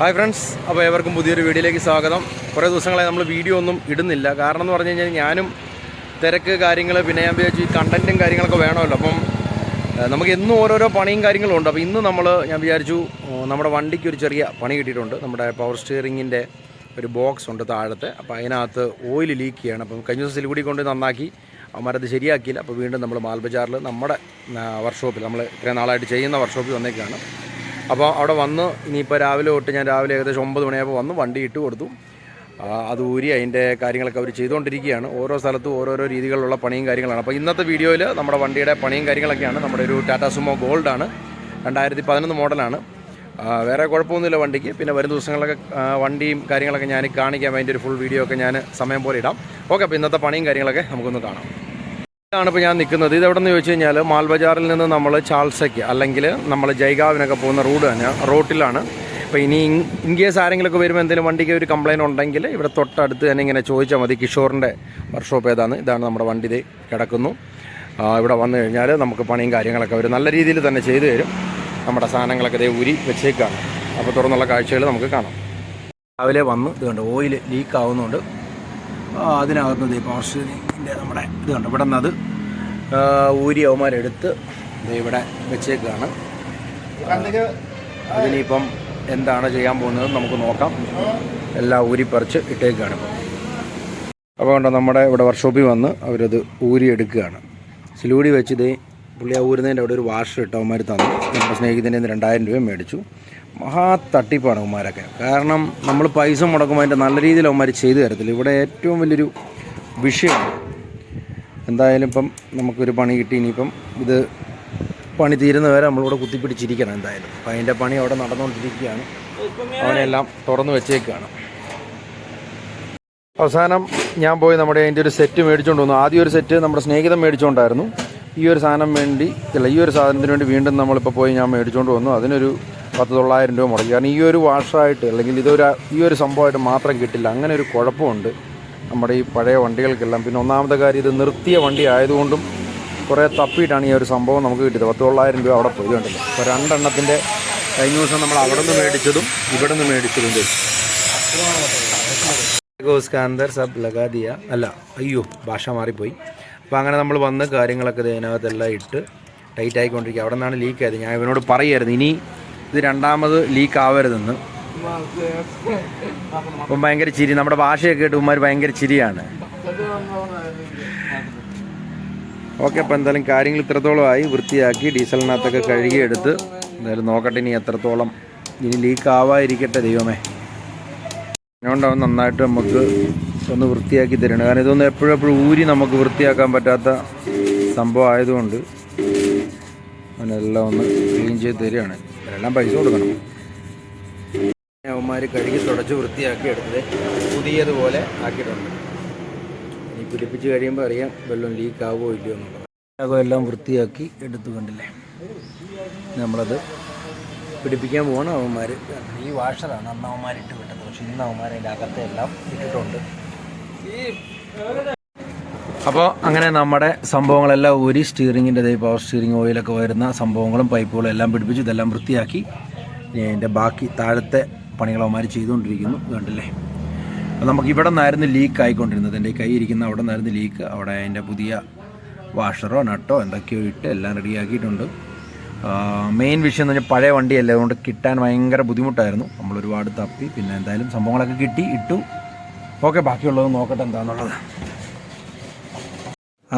Hi friends അപ്പോൾ ഏവർക്കും പുതിയൊരു വീഡിയോയിലേക്ക് സ്വാഗതം. കുറേ ദിവസങ്ങളായി നമ്മൾ വീഡിയോ ഒന്നും ഇടുന്നില്ല. കാരണം എന്ന് പറഞ്ഞു കഴിഞ്ഞാൽ ഞാനും തിരക്ക് കാര്യങ്ങൾ പിന്നെ ഞാൻ വിചാരിച്ചു ഈ കണ്ടന്റും കാര്യങ്ങളൊക്കെ വേണമല്ലോ. അപ്പം നമുക്ക് എന്നും ഓരോരോ പണിയും കാര്യങ്ങളും ഉണ്ട്. അപ്പോൾ ഇന്ന് നമ്മൾ ഞാൻ വിചാരിച്ചു നമ്മുടെ വണ്ടിക്ക് ഒരു ചെറിയ പണി കിട്ടിയിട്ടുണ്ട്. നമ്മുടെ പവർ സ്റ്റിയറിങ്ങിന്റെ ഒരു ബോക്സ് ഉണ്ട് താഴത്തെ. അപ്പോൾ അതിനകത്ത് ഓയിൽ ലീക്ക് ചെയ്യണം. അപ്പം കഴിഞ്ഞ ദിവസം സിലിഗുടി കൊണ്ട് നന്നാക്കി. അവന്മാരത് ശരിയാക്കിയില്ല. അപ്പോൾ വീണ്ടും നമ്മൾ മാൽബജാറിൽ നമ്മുടെ വർക്ക്ഷോപ്പിൽ നമ്മൾ ഇത്രയും നാളായിട്ട് ചെയ്യുന്ന വർക്ക്ഷോപ്പിൽ വന്നേക്കാണ്. അപ്പോൾ അവിടെ വന്ന് ഇനിയിപ്പോൾ രാവിലെ തൊട്ട് ഞാൻ രാവിലെ ഏകദേശം ഒമ്പത് മണിയായപ്പോൾ വന്ന് വണ്ടി ഇട്ട് കൊടുത്തു. അത് ഊരി അതിന്റെ കാര്യങ്ങളൊക്കെ അവർ ചെയ്തുകൊണ്ടിരിക്കുകയാണ് ഓരോ സ്ഥലത്തും ഓരോരോ രീതികളിലുള്ള പണിയും കാര്യങ്ങളാണ്. അപ്പോൾ ഇന്നത്തെ വീഡിയോയിൽ നമ്മുടെ വണ്ടിയുടെ പണിയും കാര്യങ്ങളൊക്കെയാണ്. നമ്മുടെ ഒരു ടാറ്റാ സുമോ ഗോൾഡാണ് രണ്ടായിരത്തി പതിനൊന്ന് മോഡലാണ്. വേറെ കുഴപ്പമൊന്നുമില്ല വണ്ടിക്ക്. പിന്നെ വരും ദിവസങ്ങളിലൊക്കെ വണ്ടിയും കാര്യങ്ങളൊക്കെ ഞാൻ കാണിക്കാം. അതിന്റെ ഒരു ഫുൾ വീഡിയോ ഒക്കെ ഞാൻ സമയം പോലെ ഇടാം. ഓക്കെ അപ്പോൾ ഇന്നത്തെ പണിയും കാര്യങ്ങളൊക്കെ നമുക്കൊന്ന് കാണാം. ഇതാണ് ഇപ്പോൾ ഞാൻ നിൽക്കുന്നത്. ഇത് എവിടെ നിന്ന് ചോദിച്ചു കഴിഞ്ഞാൽ മാൽബജാറിൽ നിന്ന് നമ്മൾ ചാൾസയ്ക്ക് അല്ലെങ്കിൽ നമ്മൾ ജൈഗാവിനൊക്കെ പോകുന്ന റോഡ് തന്നെ റോട്ടിലാണ്. അപ്പോൾ ഇനി ഇൻ കേസ് ആരെങ്കിലുമൊക്കെ വരുമ്പോൾ എന്തെങ്കിലും വണ്ടിക്ക് ഒരു കംപ്ലയിന്റ് ഉണ്ടെങ്കിൽ ഇവിടെ തൊട്ടടുത്ത് തന്നെ ഇങ്ങനെ ചോദിച്ചാൽ മതി. കിഷോറിന്റെ വർക്ക്ഷോപ്പ് ഏതാണ്? ഇതാണ് നമ്മുടെ വണ്ടി കിടക്കുന്നു. ഇവിടെ വന്നു കഴിഞ്ഞാൽ നമുക്ക് പണിയും കാര്യങ്ങളൊക്കെ അവർ നല്ല രീതിയിൽ തന്നെ ചെയ്തു തരും. നമ്മുടെ സാധനങ്ങളൊക്കെ ഇതേ ഊരി വെച്ചേക്കാണ്. അപ്പോൾ തുറന്നുള്ള കാഴ്ചകൾ നമുക്ക് കാണാം. രാവിലെ വന്ന്. ഇതുകൊണ്ട് കണ്ട് ഓയിൽ ലീക്ക് ആവുന്നുണ്ട് ഈ പവർ സ്റ്റിയറിങ്ങിന്റെ നമ്മുടെ? ഇത് കണ്ടു? ഇവിടെ നിന്ന് അത് ഊരി അവന്മാരെടുത്ത് ഇവിടെ വെച്ചേക്കാണ്. അതിനിപ്പം എന്താണ് ചെയ്യാൻ പോകുന്നത് നമുക്ക് നോക്കാം. എല്ലാം ഊരിപ്പറിച്ച് ഇട്ടേക്കാണ് ഇപ്പം. അപ്പോൾ കണ്ടോ നമ്മുടെ ഇവിടെ വർക്ക്ഷോപ്പിൽ വന്ന് അവരത് ഊരി എടുക്കുകയാണ്. സിലൂടി വെച്ച് ഇതേ പുള്ളി ആ ഊരുന്നതിന്റെ അവിടെ ഒരു വാഷർ ഇട്ട് അവന്മാർ തന്നു. നമ്മുടെ സ്നേഹിതന്റെ രണ്ടായിരം രൂപ മേടിച്ചു. മഹാ തട്ടിപ്പാണ് അവന്മാരൊക്കെ. കാരണം നമ്മൾ പൈസ മുടക്കുമ്പോൾ അതിന്റെ നല്ല രീതിയിൽ അവന്മാർ ചെയ്തു തരത്തില്ല. ഇവിടെ ഏറ്റവും വലിയൊരു വിഷയമാണ് എന്തായാലും ഇപ്പം നമുക്കൊരു പണി കിട്ടി. ഇനിയിപ്പം ഇത് പണി തീരുന്ന തീരുന്നവരെ നമ്മളിവിടെ കുത്തിപ്പിടിച്ചിരിക്കണം എന്തായാലും. അപ്പം അതിന്റെ പണി അവിടെ നടന്നുകൊണ്ടിരിക്കുകയാണ്. അവനെല്ലാം തുറന്നു വെച്ചേക്കാണ്. അവസാനം ഞാൻ പോയി നമ്മുടെ അതിന്റെ ഒരു സെറ്റ് മേടിച്ചുകൊണ്ട് വന്നു. ആദ്യം ഒരു സെറ്റ് നമ്മുടെ സ്നേഹിതം മേടിച്ചുകൊണ്ടായിരുന്നു ഈ ഒരു സാധനം വേണ്ടി അല്ല ഈ ഒരു സാധനത്തിന് വേണ്ടി വീണ്ടും നമ്മളിപ്പോൾ പോയി ഞാൻ മേടിച്ചുകൊണ്ട് വന്നു. അതിനൊരു പത്ത് തൊള്ളായിരം രൂപ മുടക്കി. കാരണം ഈ ഒരു വാഷായിട്ട് അല്ലെങ്കിൽ ഇതൊരു ഈ ഒരു സംഭവമായിട്ട് മാത്രം കിട്ടില്ല. അങ്ങനെ ഒരു കുഴപ്പമുണ്ട്. നമ്മുടെ ഈ പഴയ വണ്ടികൾക്കെല്ലാം. പിന്നെ ഒന്നാമത്തെ കാര്യം ഇത് നിർത്തിയ വണ്ടി ആയതുകൊണ്ടും കുറേ തപ്പിയിട്ടാണ് ഈ ഒരു സംഭവം നമുക്ക് കിട്ടിയത്. പത്ത് തൊള്ളായിരം രൂപ അവിടെ പോയി കണ്ടില്ല? അപ്പോൾ രണ്ടെണ്ണത്തിന്റെ കഴിഞ്ഞ ദിവസം നമ്മൾ അവിടെ നിന്ന് മേടിച്ചതും ഇവിടെ നിന്ന് മേടിച്ചതും സ്കാന്തർ സബ് ലഗാദിയ. അല്ല അയ്യോ ഭാഷ മാറിപ്പോയി. അപ്പോൾ അങ്ങനെ നമ്മൾ വന്ന് കാര്യങ്ങളൊക്കെ ഇതിനകത്തെല്ലാം ഇട്ട് ടൈറ്റ് ആയിക്കൊണ്ടിരിക്കുക അവിടെ നിന്നാണ് ലീക്കായത് ഞാൻ ഇവനോട് പറയായിരുന്നു ഇനി ഇത് രണ്ടാമത് ലീക്ക് ആവരുതെന്ന്. അപ്പം ഭയങ്കര ചിരി. നമ്മുടെ ഭാഷയൊക്കെ കേട്ട് ഉമ്മാർ ഭയങ്കര ചിരിയാണ്. ഓക്കെ അപ്പം എന്തായാലും കാര്യങ്ങൾ ഇത്രത്തോളമായി വൃത്തിയാക്കി ഡീസലിനകത്തൊക്കെ കഴുകിയെടുത്ത് എന്തായാലും നോക്കട്ടെ ഇനി എത്രത്തോളം ഇനി ലീക്ക് ആവാതിരിക്കട്ടെ ദൈവമേ. അതുകൊണ്ടവൻ നന്നായിട്ട് നമുക്ക് ഒന്ന് വൃത്തിയാക്കി തരണം കാരണം ഇതൊന്നും എപ്പോഴും എപ്പോഴും ഊരി നമുക്ക് വൃത്തിയാക്കാൻ പറ്റാത്ത സംഭവം ആയതുകൊണ്ട് അവനെല്ലാം ഒന്ന് ക്ലീൻ ചെയ്ത് തരികയാണ്. എല്ലാം പൈസ കൊടുക്കണം. അവന്മാർ കഴുകി തുടച്ച് വൃത്തിയാക്കി എടുത്തത് പുതിയതുപോലെ ആക്കിയിട്ടുണ്ട്. ഇനി പിടിപ്പിച്ച് കഴിയുമ്പോൾ അറിയാം വെള്ളം ലീക്ക് ആവുമോ ഇല്ലയോ എന്നുള്ളത് എല്ലാം വൃത്തിയാക്കി എടുത്തു കണ്ടില്ലേ? നമ്മളത് പിടിപ്പിക്കാൻ പോകണം അവന്മാർ ഈ വാഷറാണ് അന്ന് അവന്മാർ ഇട്ട് വിട്ടത്. പക്ഷെ ഇന്ന് അവന്മാർ അതിന്റെ അകത്തെ എല്ലാം ഇട്ടിട്ടുണ്ട്. അപ്പോൾ അങ്ങനെ നമ്മുടെ സംഭവങ്ങളെല്ലാം ഒരു സ്റ്റീറിങ്ങിന്റെ ഇതേ പവർ സ്റ്റിയറിംഗ് ഓയിലൊക്കെ വരുന്ന സംഭവങ്ങളും പൈപ്പുകളും എല്ലാം പിടിപ്പിച്ചു ഇതെല്ലാം വൃത്തിയാക്കി അതിന്റെ ബാക്കി താഴത്തെ പണികൾ അവന്മാർ ചെയ്തുകൊണ്ടിരിക്കുന്നു. കണ്ടല്ലേ നമുക്ക് ഇവിടെ നിന്നായിരുന്നു ലീക്ക് ആയിക്കൊണ്ടിരുന്നത്. എന്റെ കൈ ഇരിക്കുന്ന അവിടെ നിന്നായിരുന്നു ലീക്ക് അവിടെ അതിന്റെ പുതിയ വാഷറോ നട്ടോ എന്തൊക്കെയോ ഇട്ട് എല്ലാം റെഡിയാക്കിയിട്ടുണ്ട് മെയിൻ വിഷയം എന്ന് പറഞ്ഞാൽ പഴയ വണ്ടിയല്ലേ? അതുകൊണ്ട് കിട്ടാൻ ഭയങ്കര ബുദ്ധിമുട്ടായിരുന്നു. നമ്മൾ ഒരുപാട് തപ്പി പിന്നെ എന്തായാലും സംഭവങ്ങളൊക്കെ കിട്ടി ഇട്ടു. ഓക്കെ ബാക്കിയുള്ളത് നോക്കട്ടെ എന്താണെന്നുള്ളത്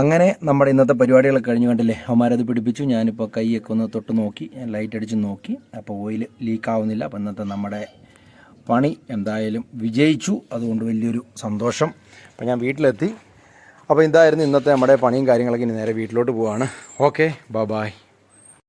അങ്ങനെ നമ്മുടെ ഇന്നത്തെ പരിപാടികളൊക്കെ കഴിഞ്ഞു കണ്ടില്ലേ? അവന്മാരത് പിടിപ്പിച്ചു. ഞാനിപ്പോൾ കൈയൊക്കെ ഒന്ന് തൊട്ട് നോക്കി ലൈറ്റ് അടിച്ച് നോക്കി. അപ്പോൾ ഓയിൽ ലീക്ക് ആവുന്നില്ല. അപ്പോൾ ഇന്നത്തെ നമ്മുടെ പണി എന്തായാലും വിജയിച്ചു. അതുകൊണ്ട് വലിയൊരു സന്തോഷം. അപ്പോൾ ഞാൻ വീട്ടിലെത്തി. അപ്പോൾ ഇതായിരുന്നു ഇന്നത്തെ നമ്മുടെ പണിയും കാര്യങ്ങളൊക്കെ ഇനി നേരെ വീട്ടിലോട്ട് പോവാണ്. Okay bye.